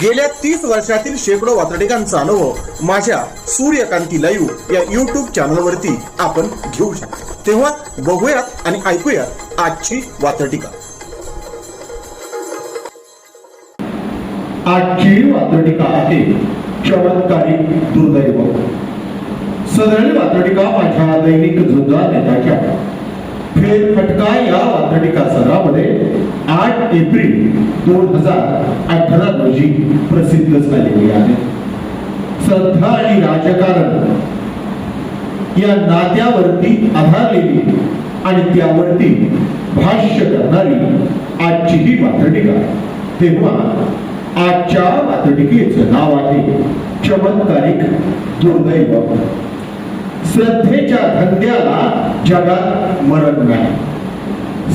गेल्या तीस वर्षातील शेकडो वातडिकांचा अनुभव माझ्या सूर्यकांती लाईव्ह या युट्यूब चॅनलवरती आपण घेऊ शकतो. तेव्हा बघूयात आणि ऐकूयात आजची वातडिका आजची वातडिका आहे चमत्कारिक दुर्दैव. सदळ वातडिका माझ्या दैनिक झुंजा नेत्याच्या फेरफटका या वातडिका सरामध्ये आठ एप्रिल दोन हजार अठरा रोजी प्रसिद्ध झालेली आहे. श्रद्धा आणि राजकारण या नात्यावरती आधारलेली आणि त्यावरती भाष्य करणारी आजची ही वातडिका तेव्हा आजच्या वातडिकेचं नाव आहे चमत्कारिक दुर्दैव. श्रद्धेच्या धंद्याला जगात मरण नाही.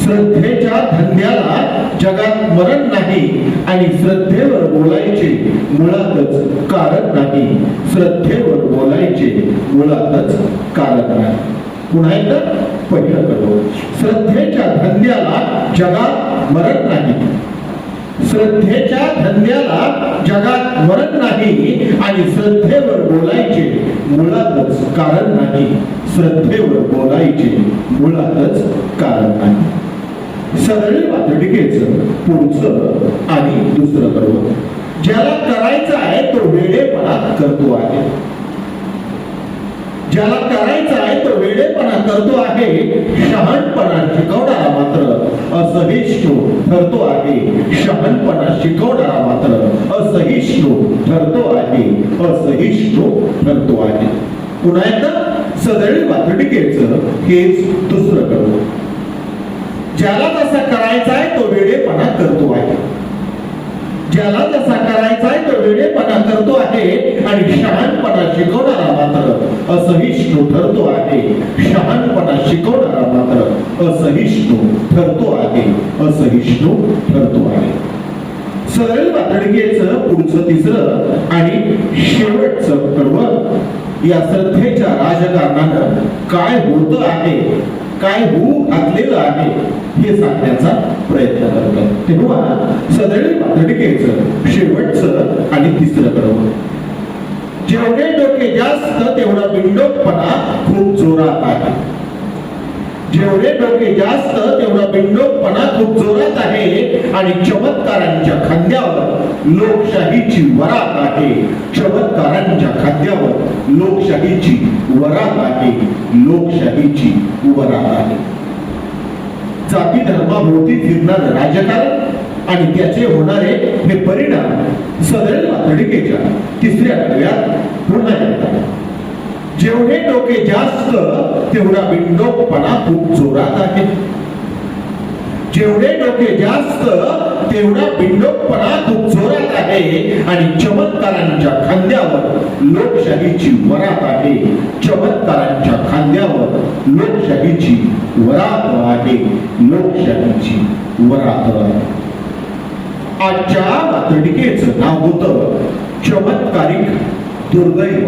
श्रद्धेच्या धंद्याला जगात मरण नाही आणि श्रद्धेवर बोलायचे मुळातच कारण नाही. श्रद्धेवर बोलायचे मुळातच कारण नाही. पुन्हा एकदा पहिलं करतो श्रद्धेच्या धंद्याला जगात मरण नाही. श्रद्धेच्या धंद्याला जगात मरण नाही आणि श्रद्धेवर बोलायचे मुळातच कारण नाही. श्रद्धेवर बोलायचे मुळातच कारण नाही. सरळ वातडिकेचं पुढचं आणि दुसरं करतो ज्याला करायचं आहे तो वेडेपणात करतो आहे. ज्याला करायचं आहे तो वेडेपणा करतो आहे शहाणपणा शिकवणारा मात्र ठरतो आहे. शहाणपणा शिकवणारा मात्र असहिष्णू ठरतो आहे. असहिष्णू ठरतो आहे. पुन्हा एकदा सदळी वातडिकेचं हेच दुसरं करतो ज्याला तसा करायचा आहे तो वेडेपणा करतो आहे. ज्याला तसा करायचा आहे तो वेडेपणा करतो आहे. आणि शहाणपणा शिकवणारा मात्र असहिष्णू ठरतो आहे. शहाणपणा शिकवणारा मात्र असहिष्णू ठरतो आहे. असहिष्णू ठरतो आहे. सरळ वातडकेचं पुढचं तिसरं आणि शेवटचं कडवं या श्रद्धेच्या राजकारणानं काय होत आहे काय होऊ घातलेलं आहे हे सांगण्याचा प्रयत्न करतो तेव्हा सदळी वातडकेचं शेवटचं आणि तिसरं कडवं जेवढे डोके जास्त तेवढा बिंडोकपणा खूप जोरात आहे. जेवढे डोके जास्त तेवढा बिंडोकपणा खूप जोरात आहे आणि चमत्कारांच्या खांद्यावर लोकशाहीची वरात आहे. चमत्कारांच्या खांद्यावर लोकशाहीची वरात आहे. लोकशाहीची वरात आहे. जाती धर्माभोवती फिरणार राजकारण आणि त्याचे होणारे हे परिणाम सदैव तडकेच्या तिसऱ्या कडव्यात पुन्हा येतात जेवढे डोके जास्त तेवढा बिंडोकपणा खूप जोरात आहे. जेवढे डोके जास्त तेवढा बिंडोकपणा खूप जोरात आहे. आणि चमत्कारांच्या खांद्यावर लोकशाहीची वरात आहे. चमत्कारांच्या खांद्यावर लोकशाहीची वरात आहे. लोकशाहीची वरात. आहे आजच्या वातडिकेचं नाव होतं चमत्कारिक दुर्दैव.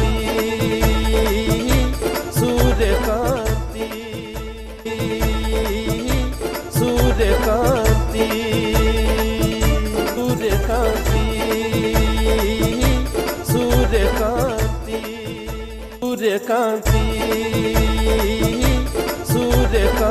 सूर्यकांती सूर्यकांती